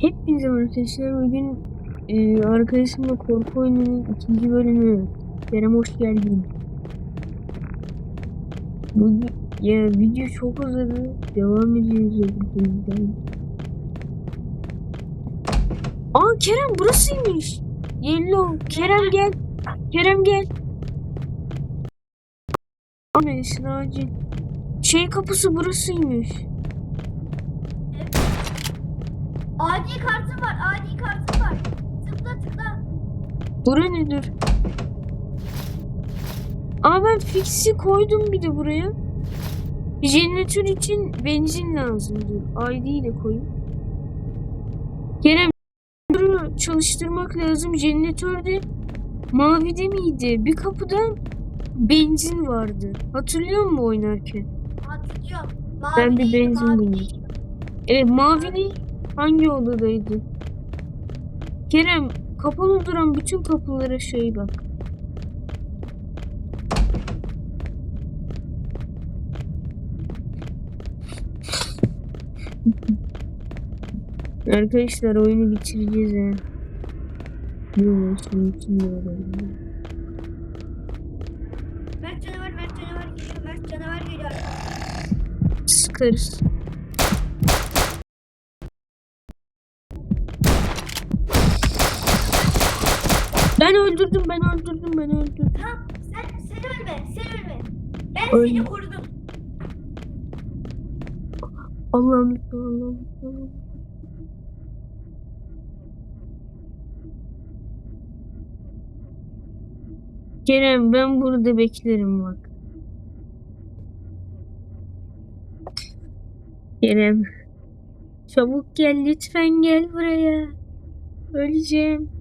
Hepinize arkadaşlar. Bugün e, arkadaşımla korku oyununun ikinci bölümü. Kerem hoş geldin. Bugün ya video çok uzadı. Devam ediyoruz bugünden. Aa Kerem burasıymış. Yellow. Kerem gel. Kerem gel. Ahmet acil. Şey kapısı burasıymış. Adi kartım var, adi kartım var. Tıkla tıkla. Bura nedir? Aa ben fix'i koydum bir de buraya. Jeneratör için benzin lazımdı. ID ile koyayım. Kerem bunu çalıştırmak lazım. Jeneratörde mavide miydi? Bir kapıda benzin vardı. Hatırlıyor musun oynarken? Hatırlıyorum. Mavi Ben bir benzin mavi bulayım. değil. Hangi odadaydı? Kerem kapalı duran bütün kapılara şey bak. Arkadaşlar oyunu bitireceğiz ha. Yok, şimdi. Mert canavar, Mert canavar geliyor, Mert canavar geliyor. Sıkarız. Ben öldürdüm, ben öldürdüm, ben öldürdüm. Tamam, sen, sen ölme, sen ölme. Ben Öyle. seni korudum. Allah'ım lütfen, Allah'ım lütfen. Kerem ben burada beklerim bak. Kerem. Çabuk gel lütfen gel buraya. Öleceğim.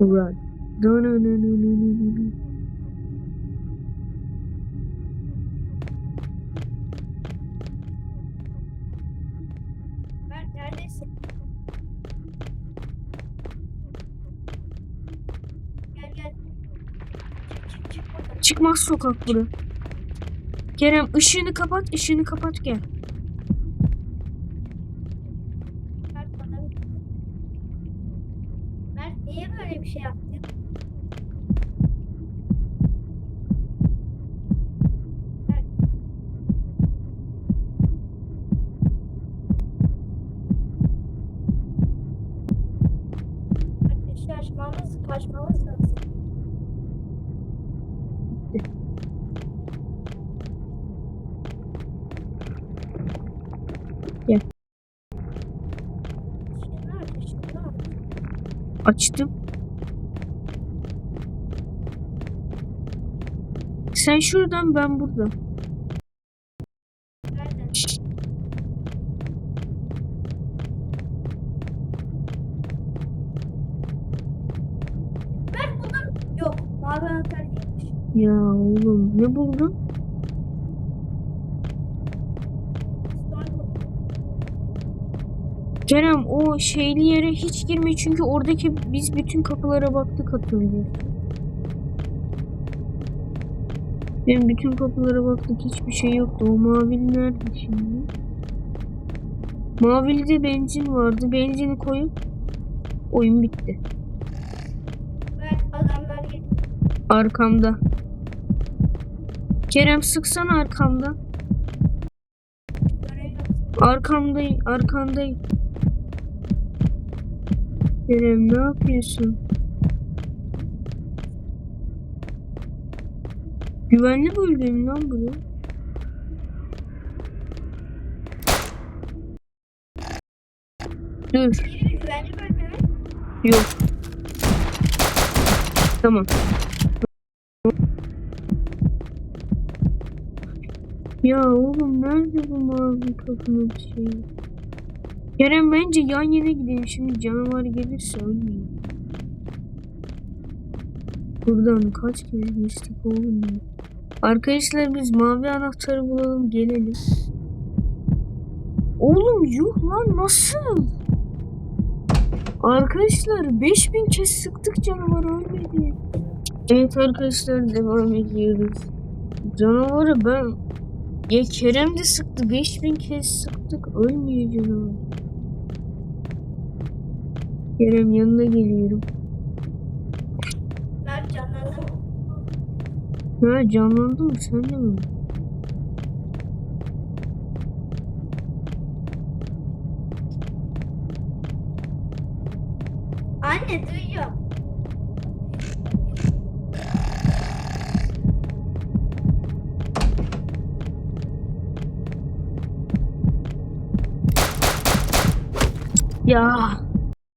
Run. No no no no no no no, no. Çıkmaz sokak bura. Kerem ışığını kapat, ışığını kapat gel. Mert bana bir- Mert niye böyle bir şey. Mert ışığı açmamız, kaçmamız lazım. Gel. Açtım. Sen şuradan ben. Nereden? Mert buldum. Yok. Mavi anahtar değilmiş. Ya oğlum ne buldun? Kerem o şeyli yere hiç girme çünkü oradaki biz bütün kapılara baktık hatırlıyorsun. Ben bütün kapılara baktık hiçbir şey yoktu. O mavili nerede şimdi? Mavilide benzin vardı. Benzini koyup oyun bitti. Mert adamlar geliyor. Arkamda. Kerem sıksana arkamda. Arkamdayım, arkandayım. Kerem ne yapıyorsun? Güvenli bölge mi lan bu? Dur. Güvenli bölme mi? Yok. Tamam. Ya oğlum nerede bu mavi kapının şeyi? Kerem bence yan yana gidelim şimdi canavar gelirse ölmeyin. Buradan kaç kez geçtik oğlum ya. Arkadaşlar biz mavi anahtarı bulalım gelelim. Oğlum yuh lan nasıl? Arkadaşlar 5000 kez sıktık canavar ölmedi. Evet arkadaşlar devam ediyoruz. Canavarı ben Ya Kerem de sıktı. 5000 kez sıktık. Ölmüyor canavar. Kerem yanına geliyorum. Ben canlandım. Ha canlandın mı sen de mi? Anne duyuyorum. Ya